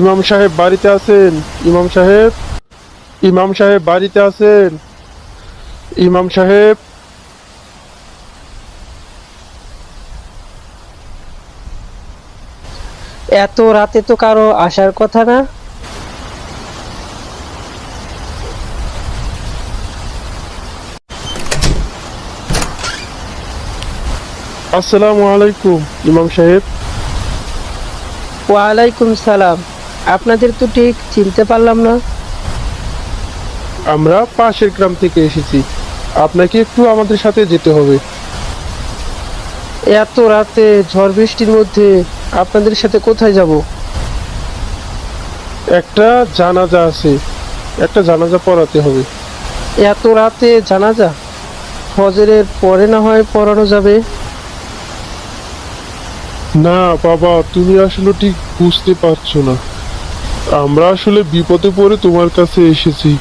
ইমাম সাহেব বাড়িতে আছেন? ইমাম সাহেব? ইমাম সাহেব বাড়িতে আছেন? ইমাম সাহেব? এত রাতে তো কারও আসার কথা না। আসসালামু আলাইকুম ইমাম সাহেব। ওয়ালাইকুম সালাম। আপনাদের তো ঠিক চিনতে পারলাম না। আমরা পাশের গ্রাম থেকে এসেছি। আপনাকে একটু আমাদের সাথে যেতে হবে। এত রাতে ঝড় বৃষ্টির মধ্যে আপনাদের সাথে কোথায় যাব? একটা জানাজা আছে। একটা জানাজা পড়াতে হবে। এত রাতে জানাজা? ফজরের পরে না হয় পড়ানো যাবে? না বাবা তুমি আসলে ঠিক বুঝতে পারছ না। আমরা আসলে বিপদে পড়ে তোমার কাছে এসেছি।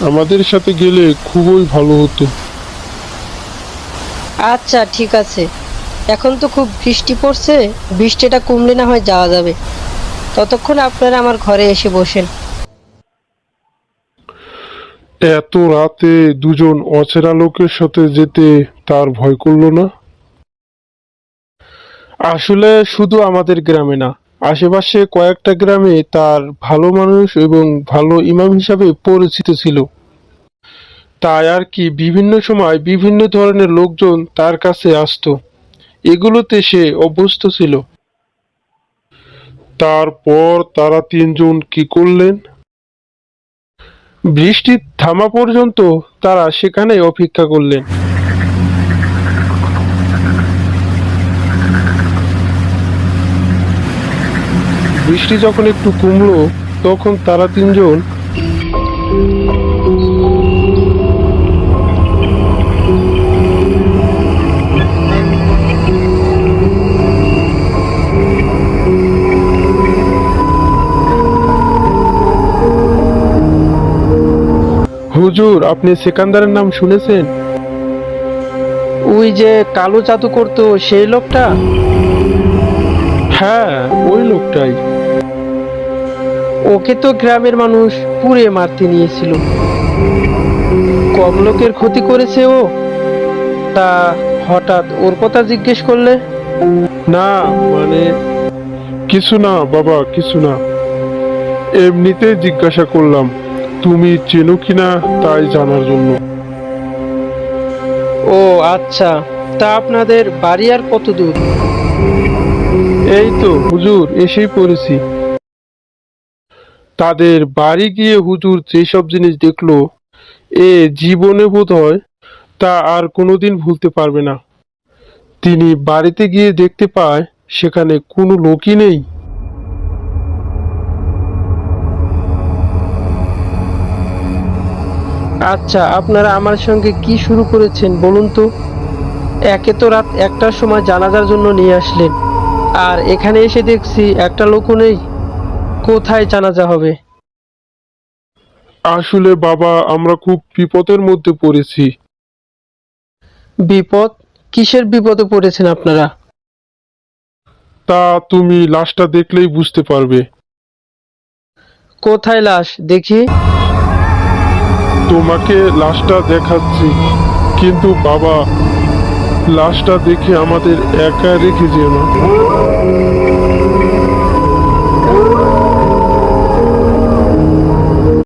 আমাদের সাথে গেলে খুবই ভালো হতো। আচ্ছা ঠিক আছে। এখন তো খুব বৃষ্টি পড়ছে বৃষ্টিটা কমলে না হয় যাওয়া যাবে। ততক্ষণ আপনারা আমার ঘরে এসে বসেন। এত রাতে দুজন অচেনা লোকের সাথে যেতে তার ভয় করল না? আসলে শুধু আমাদের গ্রামে না আশেপাশে কয়েকটা গ্রামে তার ভালো মানুষ এবং ভালো ইমাম হিসাবে পরিচিত ছিল। তাই আর কি বিভিন্ন সময় বিভিন্ন ধরনের লোকজন তার কাছে আসতো। এগুলোতে সে অভ্যস্ত ছিল। তারপর তারা তিনজন কি করলেন? বৃষ্টি থামা পর্যন্ত তারা সেখানে অপেক্ষা করলেন। বৃষ্টি যখন একটু কমলো তখন তারা তিনজন হুজুর আপনি সেকান্দারের নাম শুনেছেন? ওই যে কালো জাদু করতো সেই লোকটা? হ্যাঁ ওই লোকটাই। ওকে তো গ্রামের মানুষ পুড়ে মারতে নিয়েছিল। কম লোকের ক্ষতি করেছে ও। তা হঠাৎ ওর কথা জিজ্ঞেস করলে? না মানে কিছু না বাবা কিছু না। এমনিতেই জিজ্ঞাসা করলাম তুমি চেনো কিনা তাই জানার জন্য। ও আচ্ছা তা আপনাদের বাড়ি আর কত দূর? এই তো হুজুর এসেই পড়েছি। তাদের বাড়ি গিয়ে হুজুর যেসব জিনিস দেখল, এ জীবনে বোধ হয় তা আর কোনোদিন ভুলতে পারবে না। তিনি বাড়িতে গিয়ে দেখতে পায়, সেখানে কোনো লোকই নেই। আচ্ছা আপনারা আমার সঙ্গে কি শুরু করেছেন বলুন তো? একে তো রাত একটার সময় জানাজার জন্য নিয়ে আসলেন, আর এখানে এসে দেখছি একটা লোকও নেই। কোথায় জানাজা হবে? আসলে বাবা আমরা খুব বিপদের মধ্যে পড়েছি। বিপদ? কিসের বিপদে পড়েছেন আপনারা? তা তুমি লাশটা দেখলেই বুঝতে পারবে। কোথায় লাশ? দেখি। তোমাকে লাশটা দেখাচ্ছি। কিন্তু বাবা লাশটা দেখে আমাদের একা রেখে যেও না।